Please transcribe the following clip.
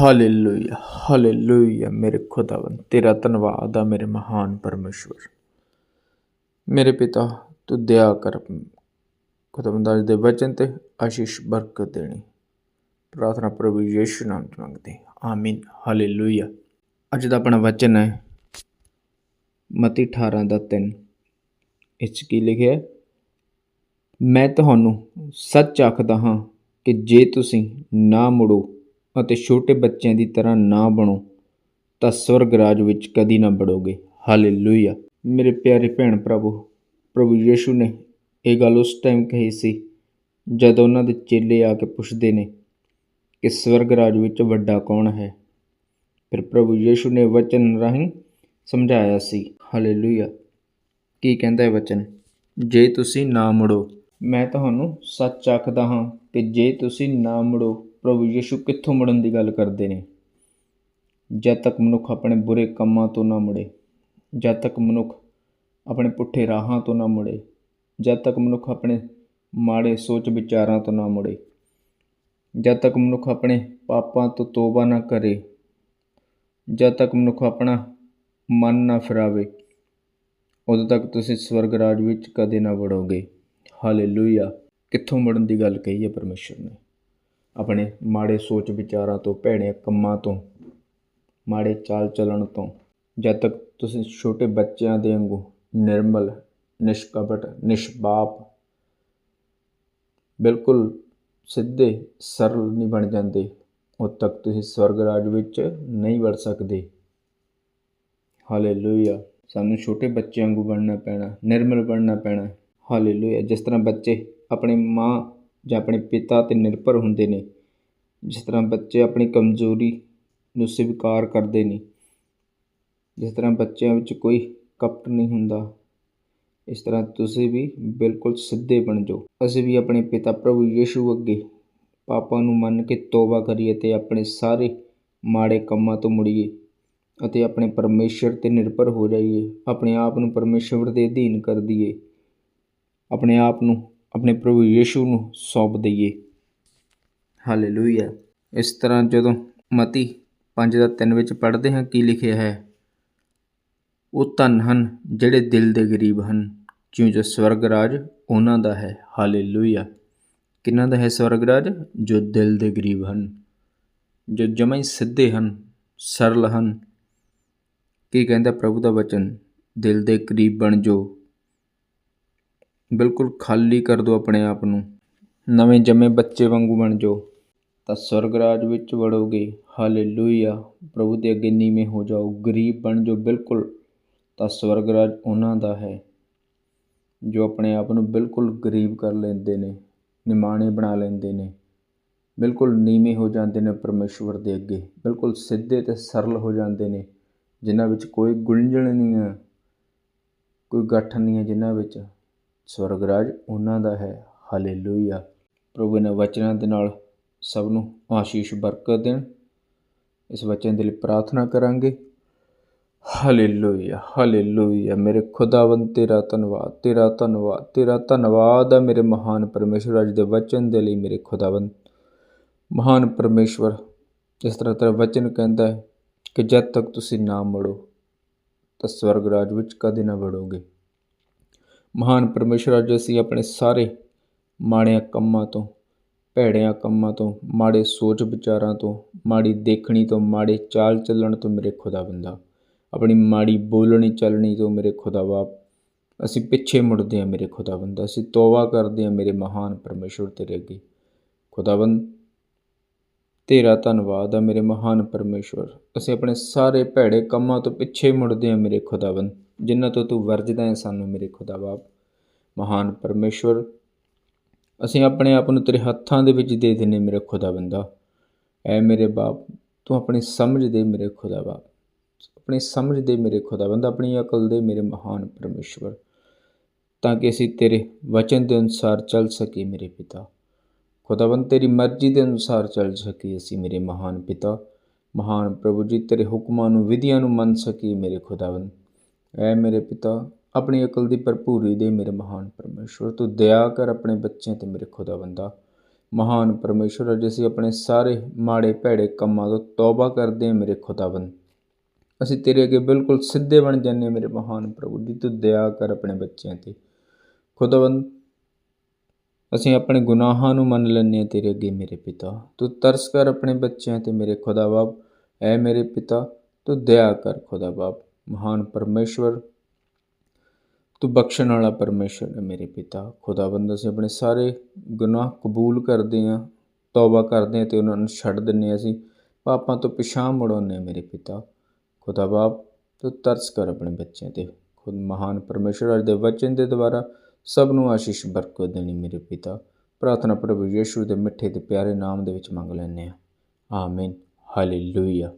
Hallelujah hallelujah ਮੇਰੇ ਖੁਦਾਵੰਦ, ਤੇਰਾ ਧੰਨਵਾਦ ਆ ਮੇਰੇ ਮਹਾਨ ਪਰਮੇਸ਼ਵਰ। ਮੇਰੇ ਪਿਤਾ, ਤੂੰ ਦਇਆ ਕਰ ਖੁਦਾਵੰਦ, ਅੱਜ ਦੇ ਵਚਨ ਤੇ ਆਸ਼ੀਸ਼ ਬਰਕਤ ਦੇਣੀ। ਪ੍ਰਾਰਥਨਾ ਪ੍ਰਭੂ ਯੀਸ਼ੂ ਨਾਮ ਚ ਮੰਗਦੇ ਆਮੀਨ ਹਾਲੇਲੂਇਆ ਅੱਜ ਦਾ ਆਪਣਾ ਵਚਨ ਹੈ ਮਤੀ 18 ਦਾ 3 ਇਸ 'ਚ ਕੀ ਲਿਖਿਆ ਮੈਂ ਤੁਹਾਨੂੰ ਸੱਚ ਆਖਦਾ ਹਾਂ ਕਿ ਜੇ ਤੁਸੀਂ ਨਾ ਮੁੜੋ ਅਤੇ ਛੋਟੇ ਬੱਚਿਆਂ ਦੀ ਤਰ੍ਹਾਂ ਨਾ ਬਣੋ, ਤਾਂ ਸਵਰਗ ਰਾਜ ਵਿੱਚ ਕਦੀ ਨਾ ਵੜੋਗੇ। ਹਾਲੇਲੂਇਆ। ਮੇਰੇ ਪਿਆਰੇ ਭੈਣ ਪ੍ਰਭੂ ਪ੍ਰਭੂ ਯੀਸ਼ੂ ਨੇ ਇਹ ਗੱਲ ਉਸ ਟਾਈਮ ਕਹੀ ਸੀ, ਜਦ ਉਹਨਾਂ ਦੇ ਚੇਲੇ ਆ ਕੇ ਪੁੱਛਦੇ ਨੇ ਕਿ ਸਵਰਗ ਰਾਜ ਵਿੱਚ ਵੱਡਾ ਕੌਣ ਹੈ। ਫਿਰ ਪ੍ਰਭੂ ਯੀਸ਼ੂ ਨੇ ਵਚਨ ਰਾਹੀਂ ਸਮਝਾਇਆ ਸੀ, ਹਾਲੇਲੂਇਆ। ਕੀ ਕਹਿੰਦਾ ਹੈ ਵਚਨ? ਜੇ ਤੁਸੀਂ ਨਾ ਮੁੜੋ, ਮੈਂ ਤੁਹਾਨੂੰ ਸੱਚ ਆਖਦਾ ਹਾਂ ਕਿ ਜੇ ਤੁਸੀਂ ਨਾ ਮੁੜੋ ਪ੍ਰਭੂ ਯੀਸ਼ੂ ਕਿੱਥੋਂ ਮੁੜਨ ਦੀ ਗੱਲ ਕਰਦੇ ਨੇ? ਜਦ ਤੱਕ ਮਨੁੱਖ ਆਪਣੇ ਬੁਰੇ ਕੰਮਾਂ ਤੋਂ ਨਾ ਮੁੜੇ, ਜਦ ਤੱਕ ਮਨੁੱਖ ਆਪਣੇ ਪੁੱਠੇ ਰਾਹਾਂ ਤੋਂ ਨਾ ਮੁੜੇ, ਜਦ ਤੱਕ ਮਨੁੱਖ ਆਪਣੇ ਮਾੜੇ ਸੋਚ ਵਿਚਾਰਾਂ ਤੋਂ ਨਾ ਮੁੜੇ, ਜਦ ਤੱਕ ਮਨੁੱਖ ਆਪਣੇ ਪਾਪਾਂ ਤੋਂ ਤੋਬਾ ਨਾ ਕਰੇ, ਜਦ ਤੱਕ ਮਨੁੱਖ ਆਪਣਾ ਮਨ ਨਾ ਫਿਰਾਵੇ, ਉਦੋਂ ਤੱਕ ਤੁਸੀਂ ਸਵਰਗ ਰਾਜ ਵਿੱਚ ਕਦੇ ਨਾ ਵੜੋਗੇ। ਹਾਲੇਲੂਇਆ। ਕਿੱਥੋਂ ਮੁੜਨ ਦੀ ਗੱਲ ਕਹੀ ਹੈ ਪਰਮੇਸ਼ਰ ਨੇ? ਆਪਣੇ ਮਾੜੇ ਸੋਚ ਵਿਚਾਰਾਂ ਤੋਂ, ਭੈੜੇ ਕੰਮਾਂ ਤੋਂ, ਮਾੜੇ ਚਾਲ ਚੱਲਣ ਤੋਂ। ਜਦ ਤੱਕ ਤੁਸੀਂ ਛੋਟੇ ਬੱਚਿਆਂ ਦੇ ਵਾਂਗੂ ਨਿਰਮਲ, ਨਿਸ਼ਕਪਟ ਨਿਸ਼ਪਾਪ ਬਿਲਕੁਲ ਸਿੱਧੇ, ਸਰਲ ਨਹੀਂ ਬਣ ਜਾਂਦੇ, ਉਦ ਤੱਕ ਤੁਸੀਂ ਸਵਰਗ ਰਾਜ ਵਿੱਚ ਨਹੀਂ ਵੜ ਸਕਦੇ। ਹਾਲੇਲੂਇਆ। ਸਾਨੂੰ ਛੋਟੇ ਬੱਚਿਆਂ ਵਾਂਗੂ ਬਣਨਾ ਪੈਣਾ, ਨਿਰਮਲ ਬਣਨਾ ਪੈਣਾ। ਹਾਲੇਲੂਇਆ। ਜਿਸ ਤਰ੍ਹਾਂ ਬੱਚੇ ਆਪਣੀ ਮਾਂ ਜਾਂ ਆਪਣੇ ਪਿਤਾ ਤੇ ਨਿਰਭਰ ਹੁੰਦੇ ਨੇ, ਜਿਸ ਤਰ੍ਹਾਂ ਬੱਚੇ ਆਪਣੀ ਕਮਜ਼ੋਰੀ ਨੂੰ ਸਵੀਕਾਰ ਕਰਦੇ ਨੇ, ਜਿਸ ਤਰ੍ਹਾਂ ਬੱਚਿਆਂ ਵਿੱਚ ਕੋਈ ਕਪਟ ਨਹੀਂ ਹੁੰਦਾ, ਇਸ ਤਰ੍ਹਾਂ ਤੁਸੀਂ ਵੀ ਬਿਲਕੁਲ ਸਿੱਧੇ ਬਣ ਜਾਓ। ਅਸੀਂ ਵੀ ਆਪਣੇ ਪਿਤਾ ਪ੍ਰਭੂ ਯੀਸ਼ੂ ਅੱਗੇ ਪਾਪਾਂ ਨੂੰ ਮੰਨ ਕੇ ਤੋਬਾ ਕਰੀਏ ਤੇ ਆਪਣੇ ਸਾਰੇ ਮਾੜੇ ਕੰਮਾਂ ਤੋਂ ਮੁੜੀਏ ਅਤੇ ਆਪਣੇ ਪਰਮੇਸ਼ਰ ਤੇ ਨਿਰਭਰ ਹੋ ਜਾਈਏ, ਆਪਣੇ ਆਪ ਨੂੰ ਪਰਮੇਸ਼ਰ ਦੇ ਅਧੀਨ ਕਰ ਦਈਏ, ਆਪਣੇ ਆਪ ਨੂੰ ਆਪਣੇ ਪ੍ਰਭੂ ਯੀਸ਼ੂ ਨੂੰ ਸੌਂਪ ਦਈਏ। ਹਾਲੇਲੂਇਆ। ਇਸ ਤਰ੍ਹਾਂ ਜਦੋਂ ਮਤੀ 5 ਦਾ 3 ਵਿੱਚ ਪੜ੍ਹਦੇ ਹਾਂ, ਕੀ ਲਿਖਿਆ ਹੈ? ਉਹ ਧਨ ਹਨ ਜਿਹੜੇ ਦਿਲ ਦੇ ਗਰੀਬ ਹਨ ਕਿਉਂ ਜੋ ਸਵਰਗ ਰਾਜ ਉਹਨਾਂ ਦਾ ਹੈ। ਹਾਲੇਲੂਇਆ। ਕਿਹਨਾਂ ਦਾ ਹੈ ਸਵਰਗ ਰਾਜ ਜੋ ਦਿਲ ਦੇ ਗਰੀਬ ਹਨ, ਜੋ ਜਮਾਂ ਹੀ ਸਿੱਧੇ ਹਨ, ਸਰਲ ਹਨ। ਕੀ ਕਹਿੰਦਾ ਪ੍ਰਭੂ ਦਾ ਵਚਨ? ਦਿਲ ਦੇ ਕਰੀਬ ਬਣ ਜੋ ਬਿਲਕੁਲ ਖਾਲੀ ਕਰ ਦਿਓ ਆਪਣੇ ਆਪ ਨੂੰ। ਨਵੇਂ ਜੰਮੇ ਬੱਚੇ ਵਾਂਗੂ ਬਣ ਜਾਓ। ਤਾਂ ਸਵਰਗ ਰਾਜ ਵਿੱਚ ਵੜੋਗੇ। ਹਾਲੇਲੂਇਆ। ਪ੍ਰਭੂ ਦੇ ਅੱਗੇ ਨੀਵੇਂ ਹੋ ਜਾਓ। ਗਰੀਬ ਬਣ ਜਾਓ ਬਿਲਕੁਲ। ਤਾਂ ਸਵਰਗ ਰਾਜ ਉਹਨਾਂ ਦਾ ਹੈ, ਜੋ ਆਪਣੇ ਆਪ ਨੂੰ ਬਿਲਕੁਲ ਗਰੀਬ ਕਰ ਲੈਂਦੇ ਨੇ, ਨਿਮਾਣੇ ਬਣਾ ਲੈਂਦੇ ਨੇ। ਬਿਲਕੁਲ ਨੀਵੇਂ ਹੋ ਜਾਂਦੇ ਨੇ ਪਰਮੇਸ਼ਵਰ ਦੇ ਅੱਗੇ। ਬਿਲਕੁਲ ਸਿੱਧੇ ਤੇ ਸਰਲ ਹੋ ਜਾਂਦੇ ਨੇ, ਜਿਨ੍ਹਾਂ ਵਿੱਚ ਕੋਈ ਗੁੰਝਲ ਨਹੀਂ ਹੈ, ਕੋਈ ਗੱਠ ਨਹੀਂ ਹੈ ਜਿਨ੍ਹਾਂ ਵਿੱਚ। ਸਵਰਗ ਰਾਜ ਉਹਨਾਂ ਦਾ ਹੈ। ਹਾਲੇਲੂਇਆ। ਪ੍ਰਭੂ ਨੇ ਵਚਨਾਂ ਦੇ ਨਾਲ ਸਭ ਨੂੰ ਆਸ਼ੀਸ਼ ਬਰਕਤ ਦੇਣ। ਇਸ ਵਚਨ ਦੇ ਲਈ ਪ੍ਰਾਰਥਨਾ ਕਰਾਂਗੇ। Hallelujah hallelujah. ਮੇਰੇ ਖੁਦਾਵੰਦ, ਤੇਰਾ ਧੰਨਵਾਦ ਤੇਰਾ ਧੰਨਵਾਦ ਤੇਰਾ ਧੰਨਵਾਦ ਆ ਮੇਰੇ ਮਹਾਨ ਪਰਮੇਸ਼ਵਰ। ਅੱਜ ਦੇ ਵਚਨ ਦੇ ਲਈ ਮੇਰੇ ਖੁਦਾਵੰਦ। ਮਹਾਨ ਪਰਮੇਸ਼ਵਰ, ਜਿਸ ਤਰ੍ਹਾਂ ਤੇਰਾ ਵਚਨ ਕਹਿੰਦਾ ਹੈ ਕਿ ਜਦ ਤੱਕ ਤੁਸੀਂ ਨਾ ਮੜੋ, ਤਾਂ ਸਵਰਗ ਰਾਜ ਵਿੱਚ ਕਦੇ ਨਾ ਵੜੋਗੇ। ਮਹਾਨ ਪਰਮੇਸ਼ਰ ਅੱਜ ਅਸੀਂ ਆਪਣੇ ਸਾਰੇ ਮਾੜਿਆਂ ਕੰਮਾਂ ਤੋਂ, ਭੈੜਿਆਂ ਕੰਮਾਂ ਤੋਂ, ਮਾੜੇ ਸੋਚ ਵਿਚਾਰਾਂ ਤੋਂ, ਮਾੜੀ ਦੇਖਣੀ ਤੋਂ, ਮਾੜੇ ਚਾਲ ਚੱਲਣ ਤੋਂ ਮੇਰੇ ਖੁਦਾ ਬੰਦਾ। ਆਪਣੀ ਮਾੜੀ ਬੋਲਣੀ ਚੱਲਣੀ ਤੋਂ ਮੇਰੇ ਖੁਦਾ ਬਾਪ। ਅਸੀਂ ਪਿੱਛੇ ਮੁੜਦੇ ਹਾਂ ਮੇਰੇ ਖੁਦਾਵੰਦ ਅਸੀਂ ਤੋਬਾ ਕਰਦੇ ਹਾਂ ਮੇਰੇ ਮਹਾਨ ਪਰਮੇਸ਼ਰ ਤੇਰੇ ਅੱਗੇ। ਖੁਦਾਵੰਦ ਤੇਰਾ ਧੰਨਵਾਦ ਆ ਮੇਰੇ ਮਹਾਨ ਪਰਮੇਸ਼ਵਰ ਅਸੀਂ ਆਪਣੇ ਸਾਰੇ ਭੈੜੇ ਕੰਮਾਂ ਤੋਂ ਪਿੱਛੇ ਮੁੜਦੇ ਹਾਂ ਮੇਰੇ ਖੁਦਾਵੰਦ ਜਿਨ੍ਹਾਂ ਤੋਂ ਤੂੰ ਵਰਜਦਾ ਹੈ ਸਾਨੂੰ ਮੇਰੇ ਖੁਦਾ ਬਾਪ, ਮਹਾਨ ਪਰਮੇਸ਼ਵਰ, ਅਸੀਂ ਆਪਣੇ ਆਪ ਨੂੰ ਤੇਰੇ ਹੱਥਾਂ ਦੇ ਵਿੱਚ ਦੇ ਦਿੰਨੇ ਮੇਰੇ ਖੁਦਾ ਬੰਦਾ। ਐ ਮੇਰੇ ਬਾਪ, ਤੂੰ ਆਪਣੀ ਸਮਝ ਦੇ ਮੇਰੇ ਖੁਦਾ ਬਾਪ। ਆਪਣੀ ਸਮਝ ਦੇ ਮੇਰੇ ਖੁਦਾ ਬੰਦਾ, ਆਪਣੀ ਅਕਲ ਦੇ ਮੇਰੇ ਮਹਾਨ ਪਰਮੇਸ਼ਵਰ, ਤਾਂ ਕਿ ਅਸੀਂ ਤੇਰੇ ਵਚਨ ਦੇ ਅਨੁਸਾਰ ਚੱਲ ਸਕੀਏ ਮੇਰੇ ਪਿਤਾ। ਖੁਦਾਵੰਦ ਤੇਰੀ ਮਰਜ਼ੀ ਦੇ ਅਨੁਸਾਰ ਚੱਲ ਸਕੀਏ ਅਸੀਂ ਮੇਰੇ ਮਹਾਨ ਪਿਤਾ। ਮਹਾਨ ਪ੍ਰਭੂ ਜੀ, ਤੇਰੇ ਹੁਕਮਾਂ ਨੂੰ, ਵਿਧੀਆਂ ਨੂੰ ਮੰਨ ਸਕੀਏ ਮੇਰੇ ਖੁਦਾਵੰਦ ਐ ਮੇਰੇ ਪਿਤਾ, ਆਪਣੀ ਅਕਲ ਦੀ ਭਰਪੂਰੀ ਦੇ ਮੇਰੇ ਮਹਾਨ ਪਰਮੇਸ਼ਵਰ, ਤੂੰ ਦਇਆ ਕਰ ਆਪਣੇ ਬੱਚਿਆਂ ਤੇ ਮੇਰੇ ਖੁਦਾ ਬੰਦਾ। ਮਹਾਨ ਪਰਮੇਸ਼ਵਰ, ਅੱਜ ਅਸੀਂ ਆਪਣੇ ਸਾਰੇ ਮਾੜੇ ਭੈੜੇ ਕੰਮਾਂ ਤੋਂ ਤੌਬਾ ਕਰਦੇ ਹਾਂ ਮੇਰੇ ਖੁਦਾਵੰਦ ਅਸੀਂ ਤੇਰੇ ਅੱਗੇ ਬਿਲਕੁਲ ਸਿੱਧੇ ਬਣ ਜਾਂਦੇ ਹਾਂ ਮੇਰੇ ਮਹਾਨ ਪ੍ਰਭੂ ਜੀ, ਤੂੰ ਦਇਆ ਕਰ ਆਪਣੇ ਬੱਚਿਆਂ ਤੇ। ਖੁਦਾਵੰਦ ਅਸੀਂ ਆਪਣੇ ਗੁਨਾਹਾਂ ਨੂੰ ਮੰਨ ਲੈਂਦੇ ਹਾਂ ਤੇਰੇ ਅੱਗੇ ਮੇਰੇ ਪਿਤਾ। ਤੂੰ ਤਰਸ ਕਰ ਆਪਣੇ ਬੱਚਿਆਂ ਤੇ ਮੇਰੇ ਖੁਦਾ ਬਾਪ। ਐ ਮੇਰੇ ਪਿਤਾ, ਤੂੰ ਦਇਆ ਕਰ ਖੁਦਾ ਬਾਪ। ਮਹਾਨ ਪਰਮੇਸ਼ਵਰ। ਤੂੰ ਬਖਸ਼ਣ ਵਾਲਾ ਪਰਮੇਸ਼ਵਰ ਹੈ ਮੇਰੇ ਪਿਤਾ। ਖੁਦਾਵੰਦ, ਅਸੀਂ ਆਪਣੇ ਸਾਰੇ ਗੁਨਾਹ ਕਬੂਲ ਕਰਦੇ ਹਾਂ, ਤੌਬਾ ਕਰਦੇ ਹਾਂ ਤੇ ਉਹਨਾਂ ਨੂੰ ਛੱਡ ਦਿੰਦੇ ਹਾਂ ਅਸੀਂ। ਪਾਪਾਂ ਤੋਂ ਪਿਛਾਂ ਮੁੜਾਉਂਦੇ ਹਾਂ ਮੇਰੇ ਪਿਤਾ। ਖੁਦਾ ਬਾਪ, ਤੂੰ ਤਰਸ ਕਰ ਆਪਣੇ ਬੱਚਿਆਂ ਤੇ। ਖੁਦ ਮਹਾਨ ਪਰਮੇਸ਼ਵਰ, ਅੱਜ ਦੇ ਵਚਨ ਦੇ ਦੁਆਰਾ ਸਭ ਨੂੰ ਆਸ਼ੀਸ਼ ਬਰਕਤ ਦੇਣੀ ਮੇਰੇ ਪਿਤਾ। ਪ੍ਰਾਰਥਨਾ ਪ੍ਰਭੂ ਯੀਸ਼ੂ ਦੇ ਮਿੱਠੇ ਤੇ ਪਿਆਰੇ ਨਾਮ ਦੇ ਵਿੱਚ ਮੰਗ ਲੈਂਦੇ ਹਾਂ। ਆਮੀਨ। ਹਾਲੇਲੂਇਆ।